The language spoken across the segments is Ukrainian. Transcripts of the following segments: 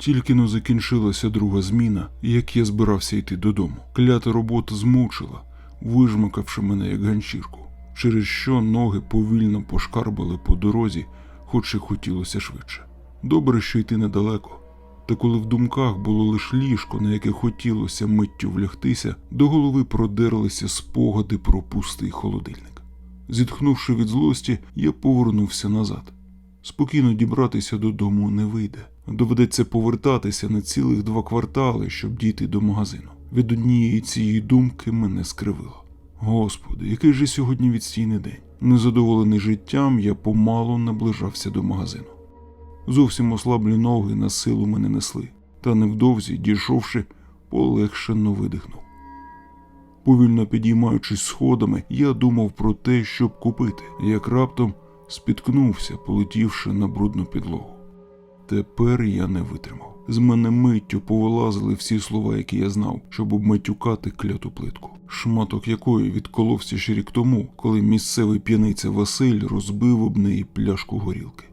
Тільки но закінчилася друга зміна, як я збирався йти додому. Клята робота змучила, вижмакавши мене як ганчірку, через що ноги повільно пошкарбали по дорозі, хоч і хотілося швидше. Добре, що йти недалеко. Та коли в думках було лише ліжко, на яке хотілося миттю влягтися, до голови продерлися спогади про пустий холодильник. Зітхнувши від злості, я повернувся назад. Спокійно дібратися додому не вийде. Доведеться повертатися на цілих два квартали, щоб дійти до магазину. Від однієї цієї думки мене скривило. Господи, який же сьогодні відстійний день. Незадоволений життям, я помалу наближався до магазину. Зовсім ослаблі ноги на силу мене несли, та невдовзі, дійшовши, полегшено видихнув. Повільно підіймаючись сходами, я думав про те, щоб купити, як раптом спіткнувся, полетівши на брудну підлогу. Тепер я не витримав. З мене миттю повилазили всі слова, які я знав, щоб обматюкати кляту плитку, шматок якої відколовся ще рік тому, коли місцевий п'яниця Василь розбив об неї пляшку горілки.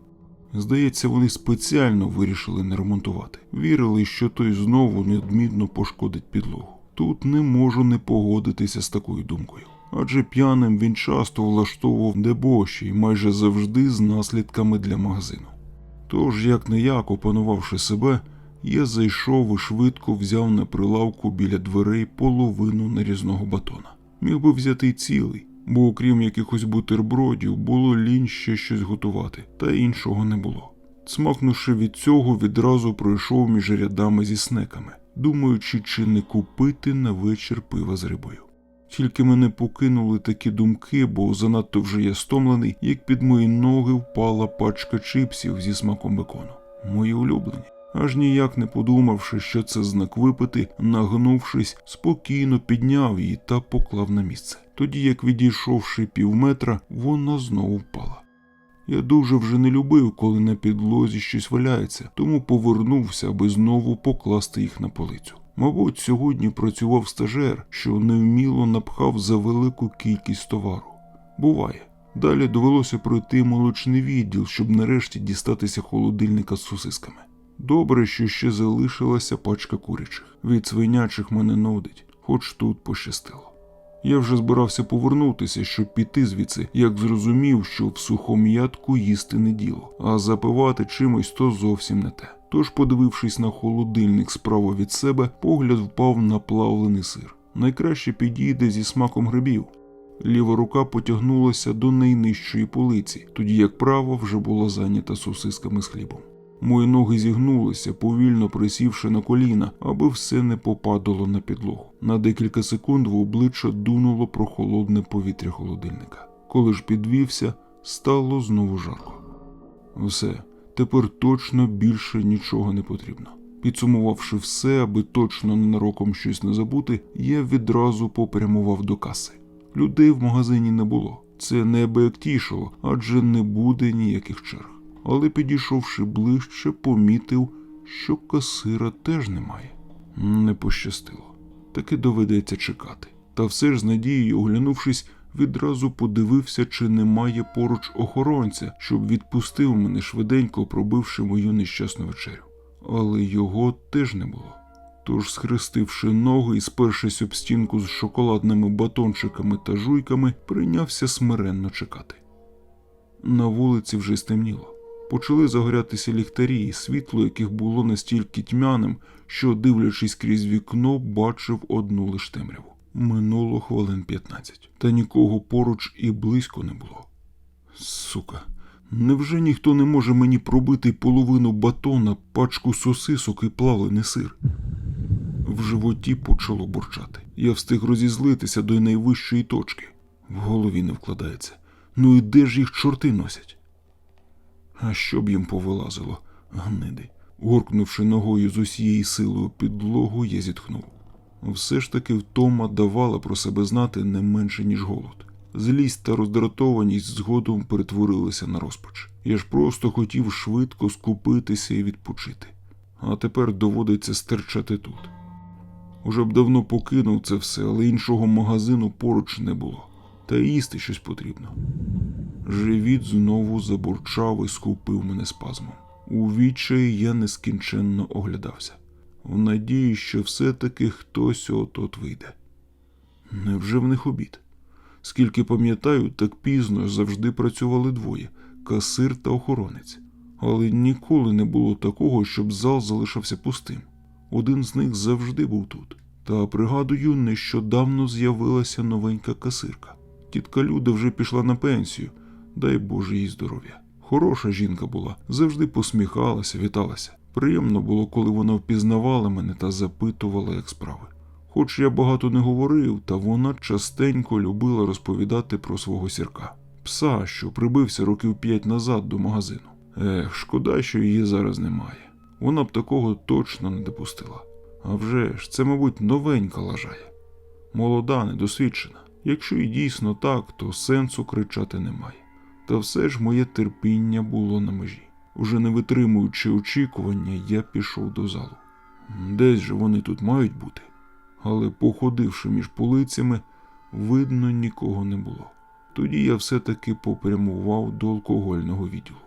Здається, вони спеціально вирішили не ремонтувати. Вірили, що той знову неодмінно пошкодить підлогу. Тут не можу не погодитися з такою думкою. Адже п'яним він часто влаштовував дебоші і майже завжди з наслідками для магазину. Тож, як не як, опанувавши себе, я зайшов і швидко взяв на прилавку біля дверей половину нарізного батона. Міг би взяти цілий, бо окрім якихось бутербродів, було лінь ще щось готувати, та іншого не було. Смакнувши від цього, відразу пройшов між рядами зі снеками, думаючи, чи не купити на вечір пива з рибою. Тільки мене покинули такі думки, бо занадто вже я стомлений, як під мої ноги впала пачка чипсів зі смаком бекону. Мої улюблені. Аж ніяк не подумавши, що це знак випити, нагнувшись, спокійно підняв її та поклав на місце. Тоді, як відійшовши півметра, вона знову впала. Я дуже вже не любив, коли на підлозі щось валяється, тому повернувся, аби знову покласти їх на полицю. Мабуть, сьогодні працював стажер, що невміло напхав за велику кількість товару. Буває. Далі довелося пройти молочний відділ, щоб нарешті дістатися холодильника з сосисками. Добре, що ще залишилася пачка курячих. Від свинячих мене нудить, хоч тут пощастило. Я вже збирався повернутися, щоб піти звідси, як зрозумів, що в сухом'ятку їсти не діло, а запивати чимось то зовсім не те. Тож, подивившись на холодильник справа від себе, погляд впав на плавлений сир. Найкраще підійде зі смаком грибів. Ліва рука потягнулася до найнижчої полиці, тоді як права вже була зайнята сосисками з хлібом. Мої ноги зігнулися, повільно присівши на коліна, аби все не попадало на підлогу. На декілька секунд в обличчя дунуло прохолодне повітря холодильника. Коли ж підвівся, стало знову жарко. Все, тепер точно більше нічого не потрібно. Підсумувавши все, аби точно ненароком щось не забути, я відразу попрямував до каси. Людей в магазині не було. Це неабияк тішило, адже не буде ніяких черг. Але підійшовши ближче, помітив, що касира теж немає. Не пощастило. Таки доведеться чекати. Та все ж з надією, оглянувшись, відразу подивився, чи немає поруч охоронця, щоб відпустив мене швиденько, пробивши мою нещасну вечерю. Але його теж не було. Тож, схрестивши ноги і спершись об стінку з шоколадними батончиками та жуйками, прийнявся смиренно чекати. На вулиці вже стемніло. Почали загорятися ліхтарі, світло яких було настільки тьмяним, що, дивлячись крізь вікно, бачив одну лиш темряву. Минуло хвилин 15, та нікого поруч і близько не було. Сука, невже ніхто не може мені пробити половину батона, пачку сосисок і плавлений сир? В животі почало бурчати. Я встиг розізлитися до найвищої точки. В голові не вкладається. Ну і де ж їх чорти носять? А щоб їм повилазило, гниди. Горкнувши ногою з усієї сили у підлогу, я зітхнув. Все ж таки втома давала про себе знати не менше, ніж голод. Злість та роздратованість згодом перетворилися на розпач. Я ж просто хотів швидко скупитися і відпочити. А тепер доводиться стерчати тут. Уже б давно покинув це все, але іншого магазину поруч не було. Та їсти щось потрібно. Живіт знову забурчав і схопив мене спазмом. У відчаї я нескінченно оглядався, в надії, що все-таки хтось от-от вийде. Невже в них обід? Скільки пам'ятаю, так пізно завжди працювали двоє касир та охоронець. Але ніколи не було такого, щоб зал залишився пустим. Один з них завжди був тут. Та пригадую, нещодавно з'явилася новенька касирка. Тітка Люда вже пішла на пенсію, дай Боже їй здоров'я. Хороша жінка була, завжди посміхалася, віталася. Приємно було, коли вона впізнавала мене та запитувала, як справи. Хоч я багато не говорив, та вона частенько любила розповідати про свого сірка, пса, що прибився років п'ять назад до магазину. Ех, шкода, що її зараз немає. Вона б такого точно не допустила. А вже ж, це, мабуть, новенька лажає. Молода, недосвідчена. Якщо і дійсно так, то сенсу кричати немає. Та все ж моє терпіння було на межі. Уже не витримуючи очікування, я пішов до залу. Десь же вони тут мають бути. Але, походивши між полицями, видно нікого не було. Тоді я все-таки попрямував до алкогольного відділу.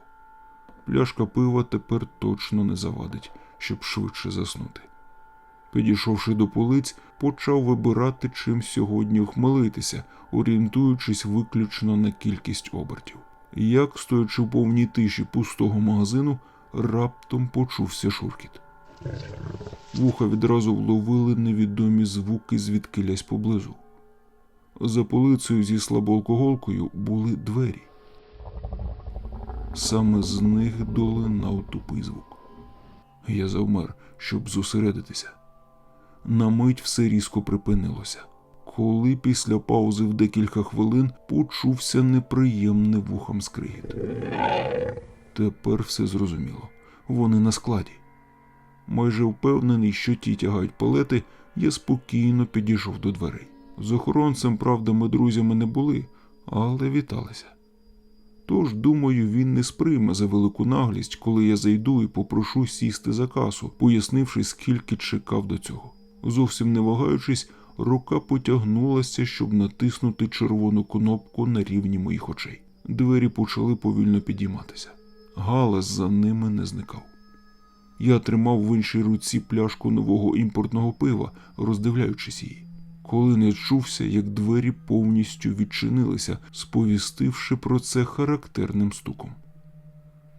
Пляшка пива тепер точно не завадить, щоб швидше заснути. Підійшовши до полиць, почав вибирати, чим сьогодні ухмелитися, орієнтуючись виключно на кількість обертів. Як, стоячи в повній тиші пустого магазину, раптом почувся шуркіт. Вуха відразу вловили невідомі звуки звідкилясь поблизу. За полицею зі слабоалкоголкою були двері. Саме з них долинав тупий звук. Я завмер, щоб зосередитися. На мить все різко припинилося, коли після паузи в декілька хвилин почувся неприємний вухом скригіт. Тепер все зрозуміло. Вони на складі. Майже впевнений, що ті тягають палети, я спокійно підійшов до дверей. З охоронцем, правда, ми друзями не були, але віталися. Тож, думаю, він не сприйме за велику наглість, коли я зайду і попрошу сісти за касу, пояснивши, скільки чекав до цього. Зовсім не вагаючись, рука потягнулася, щоб натиснути червону кнопку на рівні моїх очей. Двері почали повільно підійматися. Галас за ними не зникав. Я тримав в іншій руці пляшку нового імпортного пива, роздивляючись її, коли не чувся, як двері повністю відчинилися, сповістивши про це характерним стуком.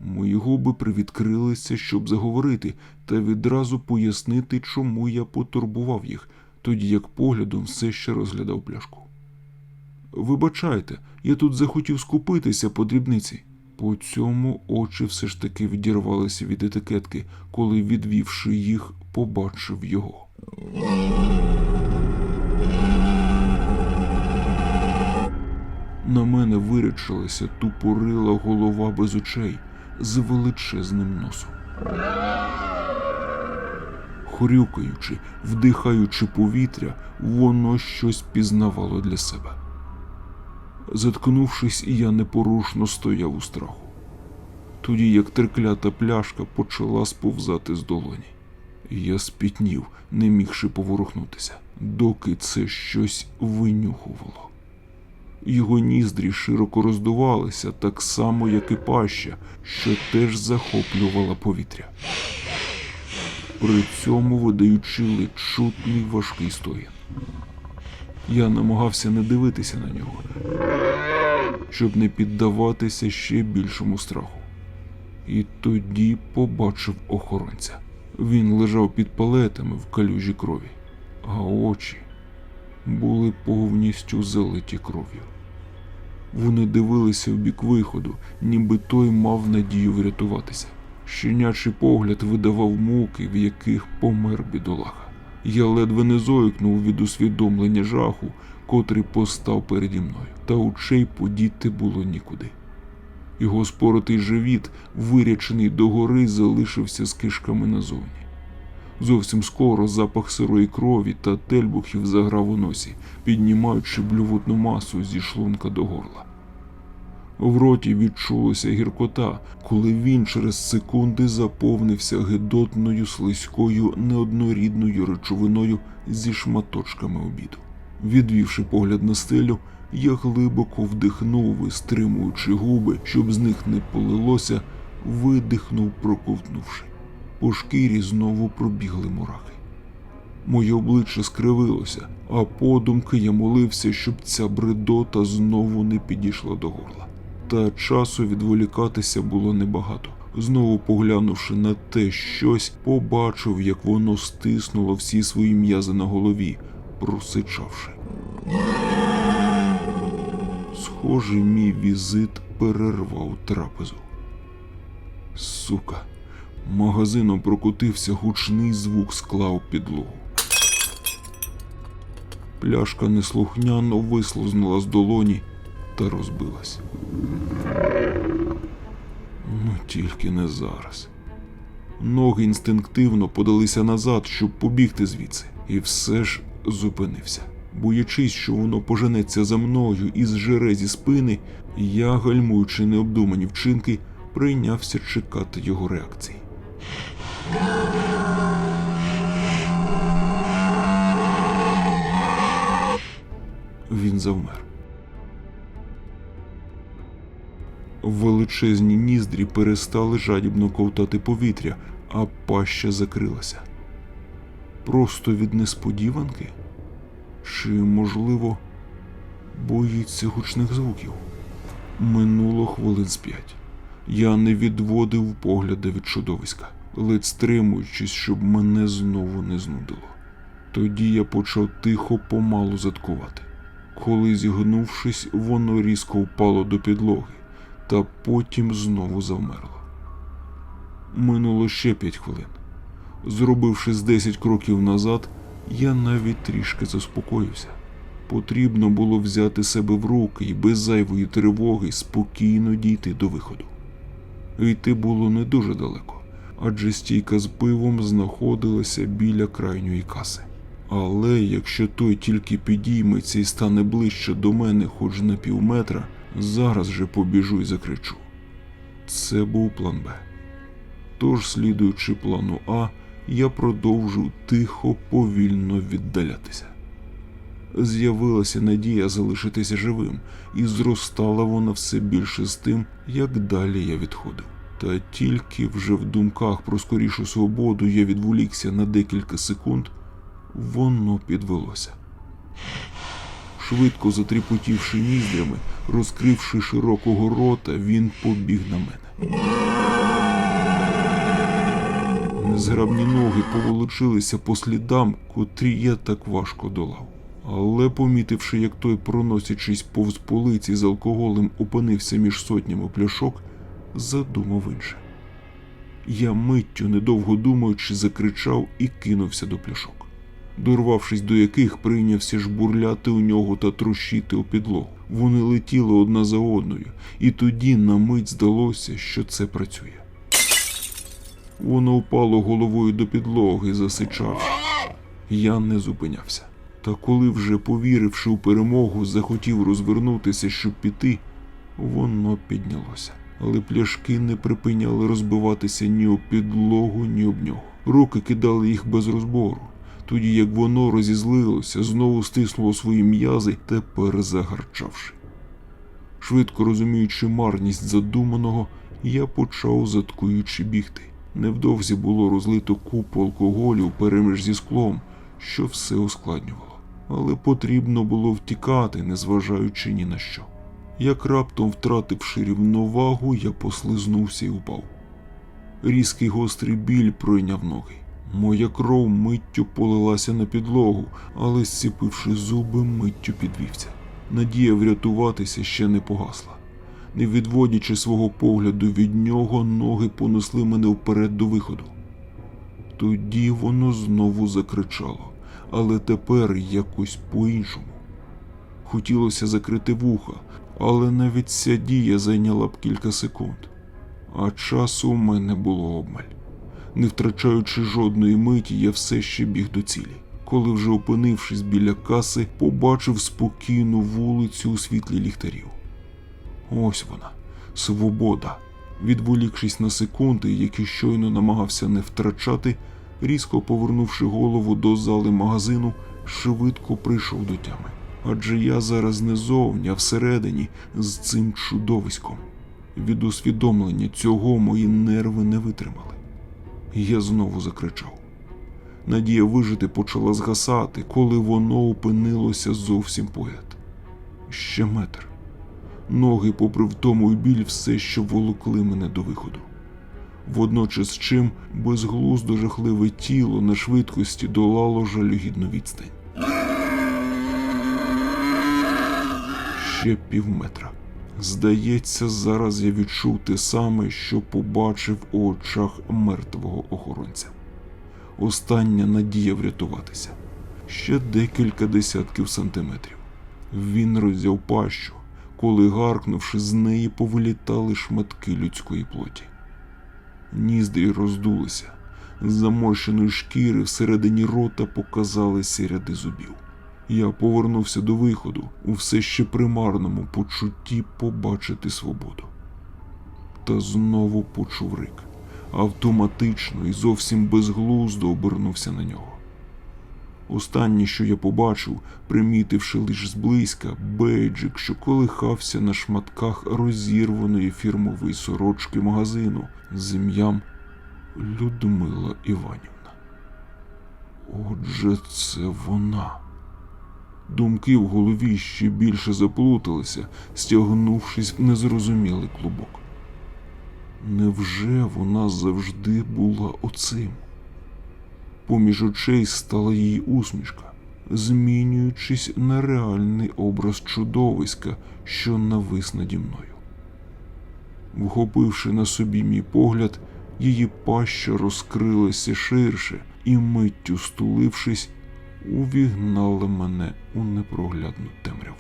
Мої губи привідкрилися, щоб заговорити, та відразу пояснити, чому я потурбував їх, тоді як поглядом все ще розглядав пляшку. Вибачайте, я тут захотів скупитися по дрібниці. По цьому очі все ж таки відірвалися від етикетки, коли, відвівши їх, побачив його. На мене вирячилася тупорила голова без очей з величезним носом. Хрюкаючи, вдихаючи повітря, воно щось пізнавало для себе. Заткнувшись, я непорушно стояв у страху. Тоді як терклята пляшка почала сповзати з долоні. Я спітнів, не мігши поворухнутися, доки це щось винюхувало. Його ніздрі широко роздувалися, так само, як і паща, що теж захоплювала повітря. При цьому видаючи ледь чутний важкий стоїн. Я намагався не дивитися на нього, щоб не піддаватися ще більшому страху. І тоді побачив охоронця. Він лежав під палетами в калюжі крові, а очі були повністю залиті кров'ю. Вони дивилися в бік виходу, ніби той мав надію врятуватися. Щенячий погляд видавав муки, в яких помер бідолаха. Я ледве не зойкнув від усвідомлення жаху, котрий постав переді мною, та очей подіти було нікуди. Його споротий живіт, вирячений догори, залишився з кишками назовні. Зовсім скоро запах сирої крові та тельбухів заграв у носі, піднімаючи блювотну масу зі шлунка до горла. В роті відчулася гіркота, коли він через секунди заповнився гидотною слизькою неоднорідною речовиною зі шматочками обіду. Відвівши погляд на стелю, я глибоко вдихнув і, стримуючи губи, щоб з них не полилося, видихнув, проковтнувши. По шкірі знову пробігли мурахи. Моє обличчя скривилося, а подумки я молився, щоб ця бредота знову не підійшла до горла. Та часу відволікатися було небагато. Знову поглянувши на те щось, побачив, як воно стиснуло всі свої м'язи на голові, просичавши. Схоже, мій візит перервав трапезу. Сука, магазином прокотився гучний звук скла у підлогу. Пляшка неслухняно вислузнула з долоні та розбилась. Ну, тільки не зараз. Ноги інстинктивно подалися назад, щоб побігти звідси, і все ж зупинився. Боячись, що воно поженеться за мною і зжере зі спини, я, гальмуючи необдумані вчинки, прийнявся чекати його реакції. Він завмер. Величезні ніздрі перестали жадібно ковтати повітря, а паща закрилася. Просто від несподіванки? Чи, можливо, боїться гучних звуків? Минуло хвилин з п'ять. Я не відводив погляда від чудовиська, ледь стримуючись, щоб мене знову не знудило. Тоді я почав тихо помалу заткувати. Коли зігнувшись, воно різко впало до підлоги, та потім знову завмерло. Минуло ще п'ять хвилин. Зробивши з 10 кроків назад, я навіть трішки заспокоївся. Потрібно було взяти себе в руки і без зайвої тривоги спокійно дійти до виходу. Йти було не дуже далеко, адже стійка з пивом знаходилася біля крайньої каси. Але якщо той тільки підійметься і стане ближче до мене хоч на півметра, зараз же побіжу і закричу. Це був план Б. Тож, слідуючи плану А, я продовжу тихо, повільно віддалятися. З'явилася надія залишитися живим, і зростала вона все більше з тим, як далі я відходив. Та тільки вже в думках про скорішу свободу я відволікся на декілька секунд, воно підвелося. Швидко затріпотівши ніздрями, розкривши широкого рота, він побіг на мене. Незграбні ноги поволочилися по слідам, котрі я так важко долав. Але, помітивши, як той, проносячись повз полиці з алкоголем, опинився між сотнями пляшок, задумав інше. Я миттю, недовго думаючи, закричав і кинувся до пляшок, дорвавшись до яких прийнявся жбурляти у нього та трощити у підлогу. Вони летіли одна за одною, і тоді на мить здалося, що це працює. Воно впало головою до підлоги, засичавши. Я не зупинявся. Та коли вже, повіривши у перемогу, захотів розвернутися, щоб піти, воно піднялося. Але пляшки не припиняли розбиватися ні об підлогу, ні об нього. Руки кидали їх без розбору. Тоді як воно розізлилося, знову стиснуло свої м'язи, тепер загарчавши. Швидко розуміючи марність задуманого, я почав заткуючи бігти. Невдовзі було розлито купу алкоголю переміж зі склом, що все ускладнювало. Але потрібно було втікати, незважаючи ні на що. Як раптом втративши рівновагу, я послизнувся і упав. Різкий гострий біль пройняв ноги. Моя кров миттю полилася на підлогу, але, зціпивши зуби, миттю підвівся. Надія врятуватися ще не погасла. Не відводячи свого погляду від нього, ноги понесли мене вперед до виходу. Тоді воно знову закричало, але тепер якось по-іншому. Хотілося закрити вуха, але навіть ця дія зайняла б кілька секунд, а часу у мене було обмаль. Не втрачаючи жодної миті, я все ще біг до цілі. Коли вже опинившись біля каси, побачив спокійну вулицю у світлі ліхтарів. Ось вона, свобода. Відволікшись на секунди, які щойно намагався не втрачати, різко повернувши голову до зали магазину, швидко прийшов до тями. Адже я зараз не зовні, а всередині з цим чудовиськом. Від усвідомлення цього мої нерви не витримали. Я знову закричав. Надія вижити почала згасати, коли воно опинилося зовсім поряд. Ще метр. Ноги, попри втому і біль, все ще волокли мене до виходу. Водночас з чим безглуздо жахливе тіло на швидкості долало жалюгідну відстань. Ще півметра. Здається, зараз я відчув те саме, що побачив у очах мертвого охоронця. Остання надія врятуватися. Ще декілька десятків сантиметрів. Він роззяв пащу, коли, гаркнувши, з неї повилітали шматки людської плоті. Ніздрі роздулися. З заморщеної шкіри всередині рота показалися ряди зубів. Я повернувся до виходу у все ще примарному почутті побачити свободу. Та знову почув рик. Автоматично і зовсім безглуздо обернувся на нього. Останнє, що я побачив, примітивши лише зблизька, бейджик, що колихався на шматках розірваної фірмової сорочки магазину з ім'ям Людмила Іванівна. Отже, це вона. Думки в голові ще більше заплуталися, стягнувшись в незрозумілий клубок. Невже вона завжди була оцим? Поміж очей стала її усмішка, змінюючись на реальний образ чудовиська, що навис наді мною. Вхопивши на собі мій погляд, її паща розкрилася ширше і, миттю стулившись, увігнала мене у непроглядну темряву.